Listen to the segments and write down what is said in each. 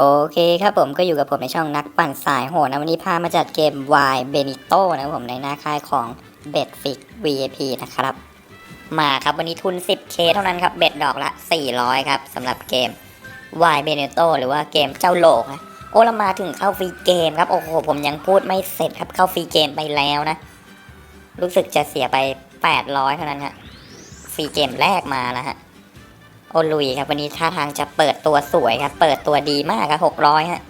โอเคครับผมก็อยู่กับผมในช่องนักปั่นสายโหดนะวันนี้พามาจัดเกม Y Benito นะครับผมในหน้าค่ายของ b e t f i x VIP นะครับ มาครับวันนี้ทุน 10k เท่านั้นครับเบ็ดดอกละ 400 ครับสำหรับเกม Y Benito หรือว่าเกมเจ้าโลกนะโอ้เรามาถึงเข้าฟรีเกมครับ โอ้โห ผมยังพูดไม่เสร็จครับเข้าฟรีเกมไปแล้วนะ รู้สึกจะเสียไป 800 เท่านั้นฮะฟรีเกมแรกมาแล้วฮะ ลุยครับวันนี้ท่าทางจะเปิดตัวสวยครับ เปิดตัวดีมากครับหกร้อยฮะ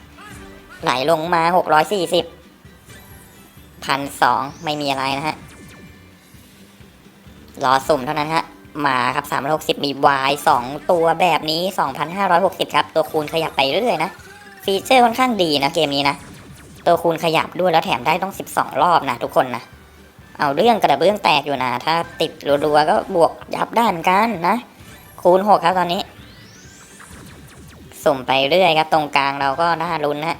ไหลลงมาหกร้อยสี่สิบพันสองไม่มีอะไรนะฮะรอสุ่มเท่านั้นฮะมาครับสามร้อยหกสิบมีวายสองตัวแบบนี้สองพันห้าร้อยหกสิบครับ ตัวคูณขยับไปเรื่อยนะ ฟีเจอร์ค่อนข้างดีนะเกมนี้นะ ตัวคูณขยับด้วยแล้วแถมได้ต้องสิบสองรอบนะทุกคนนะเอาเรื่องกระเบื้องแตกอยู่นะ ถ้าติดรัวๆก็บวกยับได้เหมือนกันนะ คูณหกครับตอนนี้ สุ่มไปเรื่อยครับ ตรงกลางเราก็น่าลุ้นนะ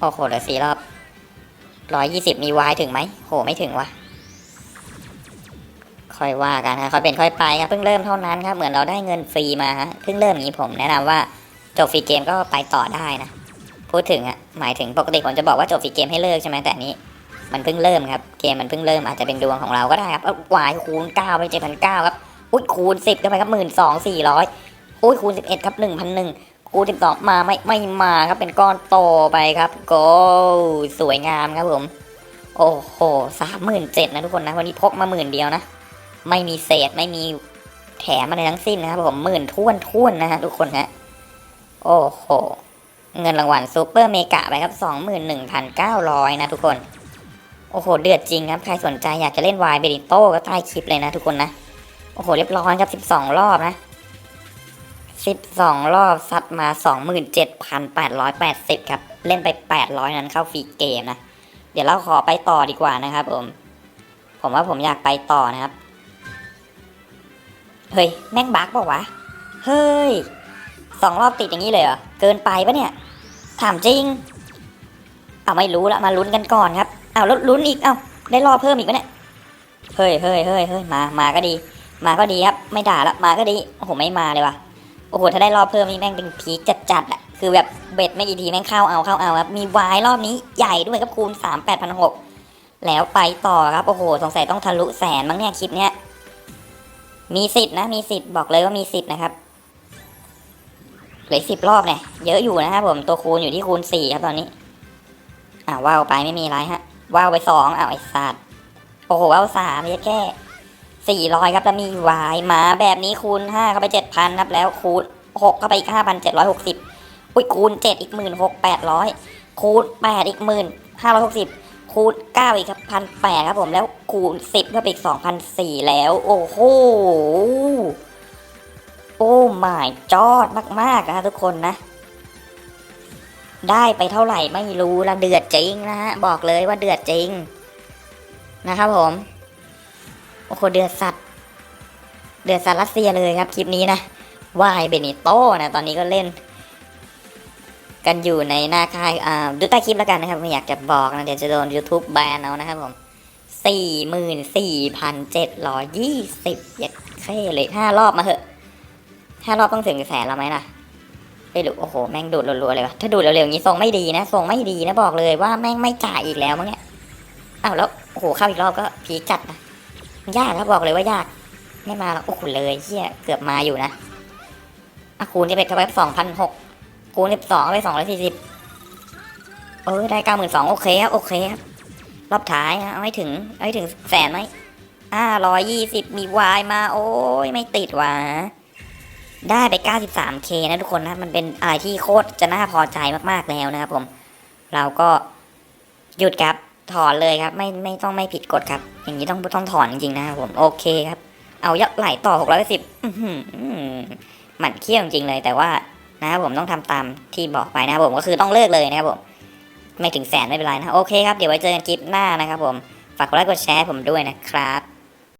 โอ้โหเหลือสี่รอบร้อยยี่สิบมีวายถึงไหมโหไม่ถึงวะค่อยว่ากันนะค่อยเป็นค่อยไปครับเพิ่งเริ่มเท่านั้นครับเหมือนเราได้เงินฟรีมาฮะเพิ่งเริ่มอย่างนี้ผมแนะนำว่าจบฟรีเกมก็ไปต่อได้นะพูดถึงอะหมายถึงปกติผมจะบอกว่าจบฟรีเกมให้เลิกใช่ไหมแต่อันนี้ มันเพิ่งเริ่มครับเกมมันเพิ่งเริ่มอาจจะเป็นดวงของเราก็ได้ครับวายคูณเก้าไปเจ็ดพันเก้าครับ อุ้ยคูณสิบเข้าไปครับหมื่นสองสี่ร้อยอุ้ยคูณสิบเอ็ดครับหนึ่งพันหนึ่งคูณสิบสองมาไม่ไม่มาครับเป็นก้อนโตไปครับโกสวยงามครับผม โอ้โหสามหมื่นเจ็ดนะทุกคนนะวันนี้พกมาหมื่นเดียวนะ ไม่มีเศษไม่มีแถมอะไรทั้งสิ้นนะครับผมหมื่นท้วนท้วนนะฮะทุกคนฮะโอ้โหเงินรางวัลซูเปอร์เมกะไปครับสองหมื่นหนึ่งพันเก้าร้อยนะทุกคน โอ้โห เดือดจริงครับ ใครสนใจอยากจะเล่นวายเบริโต้ก็ใต้คลิปเลยนะทุกคนนะ โอ้โห เรียบร้อยครับสิบสองรอบนะสิบสองรอบซัดมาสองหมื่นเจ็ดพันแปดร้อยแปดสิบครับ เล่นไปแปดร้อยนั้นเข้าฟรีเกมนะ เดี๋ยวเราขอไปต่อดีกว่านะครับผม ผมว่าผมอยากไปต่อนะครับ เฮ้ย แม่งบั๊กบอกวะ เฮ้ยสองรอบติดอย่างนี้เลยเหรอ เกินไปปะเนี่ย ถามจริง เอาไม่รู้ละมาลุ้นกันก่อนครับ เอาแล้วลุ้นอีก เอาได้รอบเพิ่มอีกปะเนี่ย เฮ้ยเฮ้ยเฮ้ยเฮ้ยมา มาก็ดี มาก็ดีครับ ไม่ด่าละมาก็ดีโอ้โหไม่มาเลยว่ะโอ้โหถ้าได้รอบเพิ่มนี่แม่งเป็นพีคจัดๆอะคือแบบเบ็ดไม่กี่ทีแม่งเข้าเอาเข้าเอาครับมีวายรอบนี้ใหญ่ด้วยครับคูณสามแปดพันหกแล้วไปต่อครับโอ้โหสงสัยต้องทะลุแสนมั้งเนี่ยคลิปเนี้ยมีสิทธิ์นะมีสิทธิ์บอกเลยว่ามีสิทธิ์นะครับเหลือสิบรอบเนี่ยเยอะอยู่นะครับผมตัวคูณอยู่ที่คูณสี่ครับตอนนี้อ่าว่าวไปไม่มีไรฮะว่าวไปสองอ้าวไอ้สัตว์โอ้โหว่าวสามเยอะแค่ สี่ร้อยครับ แล้วมีวายมาแบบนี้คูณห้าเข้าไปเจ็ดพันครับ แล้วคูณหกเข้าไปอีกห้าพันเจ็ดร้อยหกสิบอุ้ยคูณเจ็ดอีกหมื่นหกแปดร้อยคูณแปดอีกหมื่นห้าร้อยหกสิบคูณเก้าอีกครับพันแปดครับผม แล้วคูณสิบเข้าไปอีกสองพันสี่แล้ว โอ้โห โอ้ my จอดมาก ๆ นะทุกคนนะได้ไปเท่าไหร่ไม่รู้ละเดือดจริงนะฮะ บอกเลยว่าเดือดจริง นะครับผม โอ้โหเดือดสัตว์เดือดสัตว์รัสเซียเลยครับคลิปนี้นะวายเบนิโต้นะตอนนี้ก็เล่น กันอยู่ในหน้าค่ายอ่าดูใต้คลิปแล้วกันนะครับไม่อยากจะบอกนะเดี๋ยวจะโดน YouTube แบนเอานะครับผมสี่หมื่นสี่พันเจ็ดร้อยยี่สิบเย็ดเท่เลยห้ารอบมาเหอะห้ารอบต้องถึงแสนแล้วไหมล่ะไม่รู้โอ้โห แม่งดูดรัวๆเลยวะถ้าดูดเร็วๆอย่างนี้ทรงไม่ดีนะทรงไม่ดีนะบอกเลยว่าแม่งไม่จ่ายอีกแล้วมั้งเนี่ยอ้าวแล้วโอ้โหเข้าอีกรอบก็พีจัดนะ ยากครับบอกเลยว่ายาก ไม่มาแล้วโอ้โหเลยเฮียเกือบมาอยู่นะอะคูณจะไปเข้าไปสองพันหกคูณสิบสองไปสองร้อยสี่สิบเออได้เก้าหมื่นสองโอเคครับโอเคครับรอบท้ายนะเอาให้ถึงเอาให้ถึงแสนไหมอ่าร้อยยี่สิบมีวายมา โอ้ยไม่ติดว่ะได้ไป 93k นะทุกคนนะ มันเป็นอะไรที่โคตรจะน่าพอใจมากๆแล้วนะครับผม เราก็หยุดครับ ถอนเลยครับ ไม่ไม่ต้องไม่ผิดกฎครับ อย่างนี้ต้องต้องถอนจริงๆนะครับผมโอเคครับ เอายอดไหลต่อ610อื้อหือหมันเขี้ยวจริงๆเลย แต่ว่านะครับผมต้องทำตามที่บอกไปนะครับผมก็คือต้องเลิกเลยนะครับผมไม่ถึงแสนไม่เป็นไรนะโอเคครับเดี๋ยวไว้เจอกันคลิปหน้านะครับผมฝากกดไลค์กดแชร์ผมด้วยนะครับ